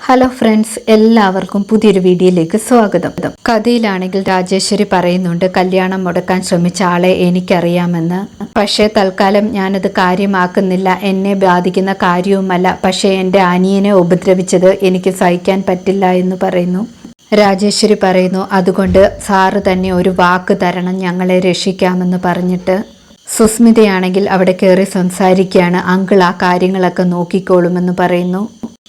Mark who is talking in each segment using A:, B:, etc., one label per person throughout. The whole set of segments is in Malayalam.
A: ഹലോ ഫ്രണ്ട്സ് എല്ലാവർക്കും പുതിയൊരു വീഡിയോയിലേക്ക് സ്വാഗതം. കഥയിലാണെങ്കിൽ രാജേശ്വരി പറയുന്നുണ്ട് കല്യാണം മുടക്കാൻ ശ്രമിച്ച ആളെ എനിക്കറിയാമെന്ന്. പക്ഷേ തൽക്കാലം ഞാനത് കാര്യമാക്കുന്നില്ല. എന്നെ ബാധിക്കുന്ന കാര്യവുമല്ല. പക്ഷേ എന്റെ അനിയനെ ഉപദ്രവിച്ചത് എനിക്ക് സഹിക്കാൻ പറ്റില്ല എന്ന് പറയുന്നു. രാജേശ്വരി പറയുന്നു അതുകൊണ്ട് സാറ് തന്നെ ഒരു വാക്ക് തരണം. ഞങ്ങളെ രക്ഷിക്കാമെന്ന് പറഞ്ഞിട്ട് സുസ്മിതയാണെങ്കിൽ അവിടെ കയറി സംസാരിക്കുകയാണ്. അങ്കിൾ ആ കാര്യങ്ങളൊക്കെ നോക്കിക്കോളുമെന്ന് പറയുന്നു.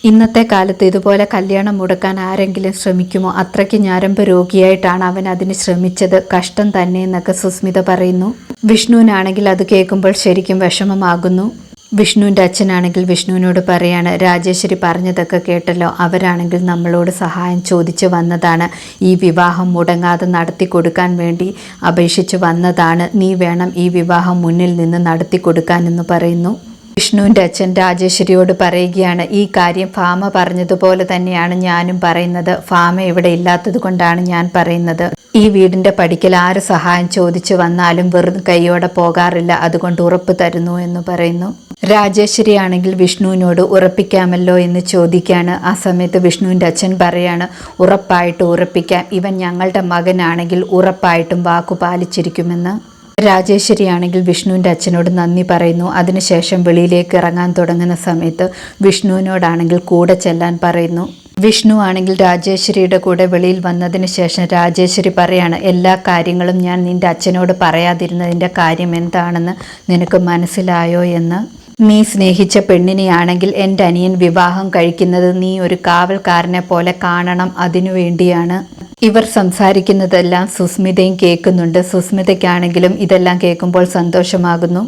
A: ഇന്നത്തെ കാലത്ത് ഇതുപോലെ കല്യാണം മുടക്കാൻ ആരെങ്കിലും ശ്രമിക്കുമോ? അത്രയ്ക്ക് ഞാരമ്പ് രോഗിയായിട്ടാണ് അവൻ അതിന് ശ്രമിച്ചത്. കഷ്ടം തന്നെ എന്നൊക്കെ സുസ്മിത പറയുന്നു. വിഷ്ണുവിനാണെങ്കിൽ അത് കേൾക്കുമ്പോൾ ശരിക്കും വിഷമമാകുന്നു. വിഷ്ണുവിന്റെ അച്ഛനാണെങ്കിൽ വിഷ്ണുവിനോട് പറയാണ് രാജേശ്വരി പറഞ്ഞതൊക്കെ കേട്ടല്ലോ. അവരാണെങ്കിൽ നമ്മളോട് സഹായം ചോദിച്ചു വന്നതാണ്. ഈ വിവാഹം മുടങ്ങാതെ നടത്തി കൊടുക്കാൻ വേണ്ടി അപേക്ഷിച്ച് വന്നതാണ്. നീ വേണം ഈ വിവാഹം മുന്നിൽ നിന്ന് നടത്തി കൊടുക്കാനെന്ന് പറയുന്നു. വിഷ്ണുവിന്റെ അച്ഛൻ രാജേശ്വരിയോട് പറയുകയാണ് ഈ കാര്യം ഫാമ പറഞ്ഞതുപോലെ തന്നെയാണ് ഞാനും പറയുന്നത്. ഫാമ ഇവിടെ ഇല്ലാത്തത് കൊണ്ടാണ് ഞാൻ പറയുന്നത്. ഈ വീടിന്റെ പടിക്കൽ ആര് സഹായം ചോദിച്ചു വന്നാലും വെറും കൈയോടെ പോകാറില്ല. അതുകൊണ്ട് ഉറപ്പ് തരുന്നു എന്ന് പറയുന്നു. രാജേശ്വരി ആണെങ്കിൽ വിഷ്ണുവിനോട് ഉറപ്പിക്കാമല്ലോ എന്ന് ചോദിക്കാണ്. ആ സമയത്ത് വിഷ്ണുവിന്റെ അച്ഛൻ പറയാണ് ഉറപ്പായിട്ട് ഉറപ്പിക്കാം. ഇവൻ ഞങ്ങളുടെ മകനാണെങ്കിൽ ഉറപ്പായിട്ടും വാക്കു പാലിച്ചിരിക്കുമെന്ന്. രാജേശ്വരി ആണെങ്കിൽ വിഷ്ണുവിന്റെ അച്ഛനോട് നന്ദി പറയുന്നു. അതിനുശേഷം വെളിയിലേക്ക് ഇറങ്ങാൻ തുടങ്ങുന്ന സമയത്ത് വിഷ്ണുവിനോടാണെങ്കിൽ കൂടെ ചെല്ലാൻ പറയുന്നു. വിഷ്ണു ആണെങ്കിൽ രാജേശ്വരിയുടെ കൂടെ വെളിയിൽ വന്നതിന് ശേഷം രാജേശ്വരി പറയാണ് എല്ലാ കാര്യങ്ങളും ഞാൻ നിന്റെ അച്ഛനോട് പറയാതിരുന്നതിന്റെ കാര്യം എന്താണെന്ന് നിനക്ക് മനസ്സിലായോ? എന്ന്. നീ സ്നേഹിച്ച പെണ്ണിനെയാണെങ്കിൽ എന്റെ അനിയൻ വിവാഹം കഴിക്കുന്നത് നീ ഒരു കാവൽക്കാരനെ പോലെ കാണണം അതിനു വേണ്ടിയാണ്. ഇവർ സംസാരിക്കുന്നതെല്ലാം സുസ്മിതയും കേൾക്കുന്നുണ്ട്. സുസ്മിതയ്ക്കാണെങ്കിലും ഇതെല്ലാം കേൾക്കുമ്പോൾ സന്തോഷമാകുന്നു.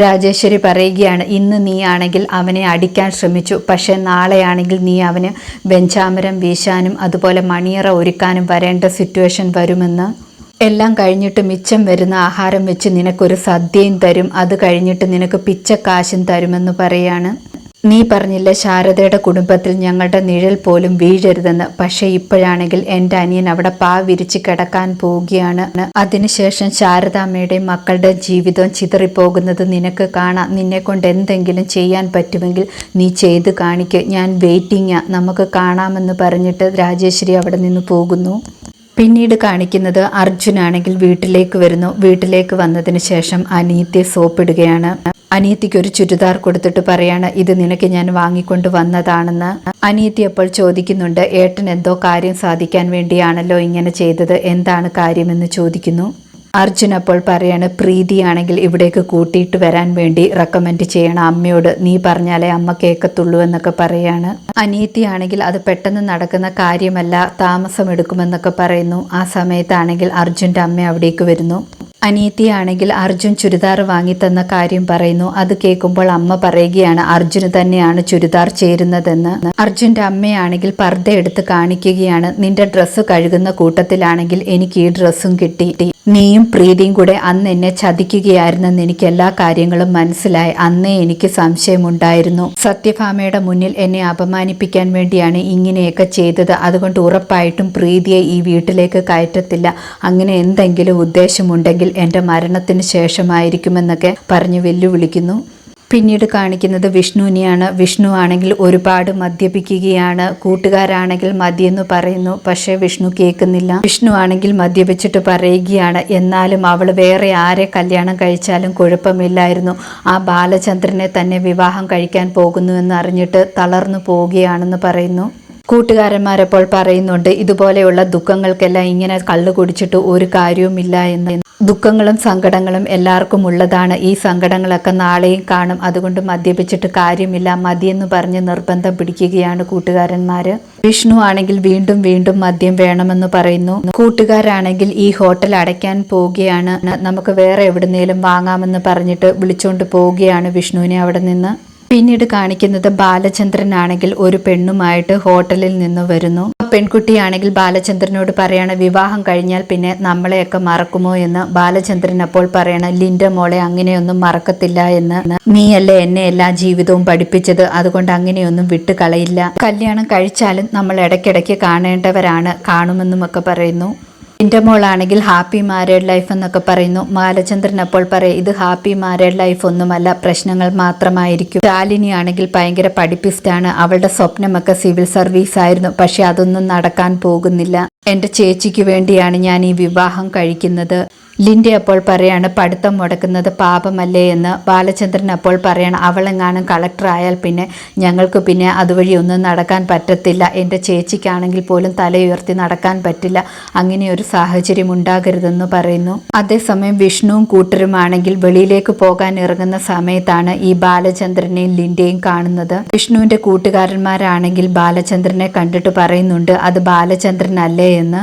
A: രാജേശ്വരി പറയുകയാണ് ഇന്ന് നീയാണെങ്കിൽ അവനെ അടിക്കാൻ ശ്രമിച്ചു. പക്ഷേ നാളെയാണെങ്കിൽ നീ അവന് ബെഞ്ചാമരം വീശാനും അതുപോലെ മണിയറ ഒരുക്കാനും വരേണ്ട സിറ്റുവേഷൻ വരുമെന്ന്. എല്ലാം കഴിഞ്ഞിട്ട് മിച്ചം വരുന്ന ആഹാരം വെച്ച് നിനക്കൊരു സദ്യയും തരും. അത് കഴിഞ്ഞിട്ട് നിനക്ക് പിച്ചക്കാശും തരുമെന്ന് പറയാണ്. നീ പറഞ്ഞില്ല ശാരദയുടെ കുടുംബത്തിൽ ഞങ്ങളുടെ നിഴൽ പോലും വീഴരുതെന്ന്. പക്ഷേ ഇപ്പോഴാണെങ്കിൽ എന്റെ അനിയൻ അവിടെ പാ വിരിച്ച് കിടക്കാൻ പോവുകയാണ്. അതിനുശേഷം ശാരദാമ്മയുടെയും മക്കളുടെ ജീവിതം ചിതറിപ്പോകുന്നത് നിനക്ക് കാണാം. നിന്നെ കൊണ്ട് എന്തെങ്കിലും ചെയ്യാൻ പറ്റുമെങ്കിൽ നീ ചെയ്ത് കാണിക്കുക ഞാൻ വെയിറ്റിംഗാ നമുക്ക് കാണാമെന്ന് പറഞ്ഞിട്ട് രാജേശ്വരി അവിടെ നിന്ന് പോകുന്നു. പിന്നീട് കാണിക്കുന്നത് അർജുനാണെങ്കിൽ വീട്ടിലേക്ക് വരുന്നു. വീട്ടിലേക്ക് വന്നതിന് ശേഷം അനിയത്തെ സോപ്പിടുകയാണ്. അനിയത്തിക്ക് ഒരു ചുരിദാർ കൊടുത്തിട്ട് പറയാണ് ഇത് നിനക്ക് ഞാൻ വാങ്ങിക്കൊണ്ട് വന്നതാണെന്ന്. അനിയത്തി അപ്പോൾ ചോദിക്കുന്നുണ്ട് ഏട്ടൻ എന്തോ കാര്യം സാധിക്കാൻ വേണ്ടിയാണല്ലോ ഇങ്ങനെ ചെയ്തത്? എന്താണ് കാര്യമെന്ന് ചോദിക്കുന്നു? അർജുൻ അപ്പോൾ പറയാണ് പ്രീതിയാണെങ്കിൽ ഇവിടേക്ക് കൂട്ടിയിട്ട് വരാൻ വേണ്ടി റെക്കമെൻഡ് ചെയ്യണം. അമ്മയോട് നീ പറഞ്ഞാലേ അമ്മ കേൾക്കത്തുള്ളൂ എന്നൊക്കെ പറയാണ്. അനീതിയാണെങ്കിൽ അത് പെട്ടെന്ന് നടക്കുന്ന കാര്യമല്ല താമസം എടുക്കുമെന്നൊക്കെ പറയുന്നു. ആ സമയത്താണെങ്കിൽ അർജുന്റെ അമ്മ അവിടേക്ക് വരുന്നു. അനീതിയാണെങ്കിൽ അർജുൻ ചുരിദാർ വാങ്ങിത്തന്ന കാര്യം പറയുന്നു. അത് കേൾക്കുമ്പോൾ അമ്മ പറയുകയാണ് അർജുന് തന്നെയാണ് ചുരിദാർ ചേരുന്നതെന്ന്. അർജുന്റെ അമ്മയാണെങ്കിൽ പർദ്ദ എടുത്ത് കാണിക്കുകയാണ് നിന്റെ ഡ്രസ്സ് കഴുകുന്ന കൂട്ടത്തിലാണെങ്കിൽ എനിക്ക് ഈ ഡ്രസ്സും കിട്ടി. നീയും പ്രീതിയും കൂടെ അന്ന് എന്നെ ചതിക്കുകയായിരുന്നെന്ന് എനിക്ക് എല്ലാ കാര്യങ്ങളും മനസ്സിലായി. അന്നേ എനിക്ക് സംശയമുണ്ടായിരുന്നു. സത്യഭാമയുടെ മുന്നിൽ എന്നെ അപമാനിപ്പിക്കാൻ വേണ്ടിയാണ് ഇങ്ങനെയൊക്കെ ചെയ്തത്. അതുകൊണ്ട് ഉറപ്പായിട്ടും പ്രീതിയെ ഈ വീട്ടിലേക്ക് കയറ്റത്തില്ല. അങ്ങനെ എന്തെങ്കിലും ഉദ്ദേശമുണ്ടെങ്കിൽ എന്റെ മരണത്തിന് ശേഷമായിരിക്കുമെന്നൊക്കെ പറഞ്ഞു വെല്ലുവിളിക്കുന്നു. പിന്നീട് കാണിക്കുന്നത് വിഷ്ണുവിനെയാണ്. വിഷ്ണു ആണെങ്കിൽ ഒരുപാട് മദ്യപിക്കുകയാണ്. കൂട്ടുകാരാണെങ്കിൽ മദ്യെന്ന് പറയുന്നു പക്ഷേ വിഷ്ണു കേൾക്കുന്നില്ല. വിഷ്ണു ആണെങ്കിൽ മദ്യപിച്ചിട്ട് പറയുകയാണ്. എന്നാലും അവൾ വേറെ ആരെ കല്യാണം കഴിച്ചാലും കുഴപ്പമില്ലായിരുന്നു. ആ ബാലചന്ദ്രനെ തന്നെ വിവാഹം കഴിക്കാൻ പോകുന്നു എന്ന് അറിഞ്ഞിട്ട് തളർന്നു പോവുകയാണെന്ന് പറയുന്നു. കൂട്ടുകാരന്മാരപ്പോൾ പറയുന്നുണ്ട് ഇതുപോലെയുള്ള ദുഃഖങ്ങൾക്കെല്ലാം ഇങ്ങനെ കള്ളു കുടിച്ചിട്ട് ഒരു കാര്യവുമില്ല എന്ന്. ദുഃഖങ്ങളും സങ്കടങ്ങളും എല്ലാവർക്കും ഉള്ളതാണ്. ഈ സങ്കടങ്ങളൊക്കെ നാളെയും കാണും. അതുകൊണ്ട് മദ്യപിച്ചിട്ട് കാര്യമില്ല. മതിയെന്ന് പറഞ്ഞ് നിർബന്ധം പിടിക്കുകയാണ് കൂട്ടുകാരന്മാര്. വിഷ്ണു ആണെങ്കിൽ വീണ്ടും വീണ്ടും മദ്യം വേണമെന്ന് പറയുന്നു. കൂട്ടുകാരാണെങ്കിൽ ഈ ഹോട്ടൽ അടയ്ക്കാൻ പോവുകയാണ്. നമുക്ക് വേറെ എവിടുന്നേലും വാങ്ങാമെന്ന് പറഞ്ഞിട്ട് വിളിച്ചുകൊണ്ട് പോവുകയാണ് വിഷ്ണുവിനെ അവിടെ നിന്ന്. പിന്നീട് കാണിക്കുന്നത് ബാലചന്ദ്രൻ ആണെങ്കിൽ ഒരു പെണ്ണുമായിട്ട് ഹോട്ടലിൽ നിന്ന് വരുന്നു. പെൺകുട്ടിയാണെങ്കിൽ ബാലചന്ദ്രനോട് പറയാണ് വിവാഹം കഴിഞ്ഞാൽ പിന്നെ നമ്മളെയൊക്കെ മറക്കുമോ? എന്ന് ബാലചന്ദ്രൻ അപ്പോൾ പറയണ ലിൻഡ മോളെ അങ്ങനെയൊന്നും മറക്കത്തില്ല എന്ന്. നീയല്ലേ എന്നെ എല്ലാ ജീവിതവും പഠിപ്പിച്ചത്? അതുകൊണ്ട് അങ്ങനെയൊന്നും വിട്ടു കളയില്ല. കല്യാണം കഴിച്ചാലും നമ്മൾ ഇടയ്ക്കിടയ്ക്ക് കാണേണ്ടവരാണ് കാണുമെന്നും ഒക്കെ പറയുന്നു. എന്റെ മോളാണെങ്കിൽ ഹാപ്പി മാരേഡ് ലൈഫ് എന്നൊക്കെ പറയുന്നു. ബാലചന്ദ്രൻ അപ്പോൾ പറയും ഇത് ഹാപ്പി മാരേഡ് ലൈഫ് ഒന്നുമല്ല പ്രശ്നങ്ങൾ മാത്രമായിരിക്കും. ശാലിനി ആണെങ്കിൽ ഭയങ്കര പഠിപ്പിസ്റ്റാണ്. അവളുടെ സ്വപ്നമൊക്കെ സിവിൽ സർവീസ് ആയിരുന്നു പക്ഷെ അതൊന്നും നടക്കാൻ പോകുന്നില്ല. എന്റെ ചേച്ചിക്ക് വേണ്ടിയാണ് ഞാൻ ഈ വിവാഹം കഴിക്കുന്നത്. ലിൻഡി അപ്പോൾ പറയാണ് പഠിത്തം മുടക്കുന്നത് പാപമല്ലേ എന്ന്. ബാലചന്ദ്രൻ അപ്പോൾ പറയാണ് അവളെങ്ങാനും കളക്ടർ ആയാൽ പിന്നെ ഞങ്ങൾക്ക് പിന്നെ അതുവഴി ഒന്നും നടക്കാൻ പറ്റത്തില്ല. എന്റെ ചേച്ചിക്കാണെങ്കിൽ പോലും തലയുയർത്തി നടക്കാൻ പറ്റില്ല. അങ്ങനെ ഒരു സാഹചര്യം ഉണ്ടാകരുതെന്ന് പറയുന്നു. അതേസമയം വിഷ്ണുവും കൂട്ടരുമാണെങ്കിൽ വെളിയിലേക്ക് പോകാൻ ഇറങ്ങുന്ന സമയത്താണ് ഈ ബാലചന്ദ്രനെയും ലിൻഡയും കാണുന്നത്. വിഷ്ണുവിന്റെ കൂട്ടുകാരന്മാരാണെങ്കിൽ ബാലചന്ദ്രനെ കണ്ടിട്ട് പറയുന്നുണ്ട് അത് ബാലചന്ദ്രനല്ലേ എന്ന്.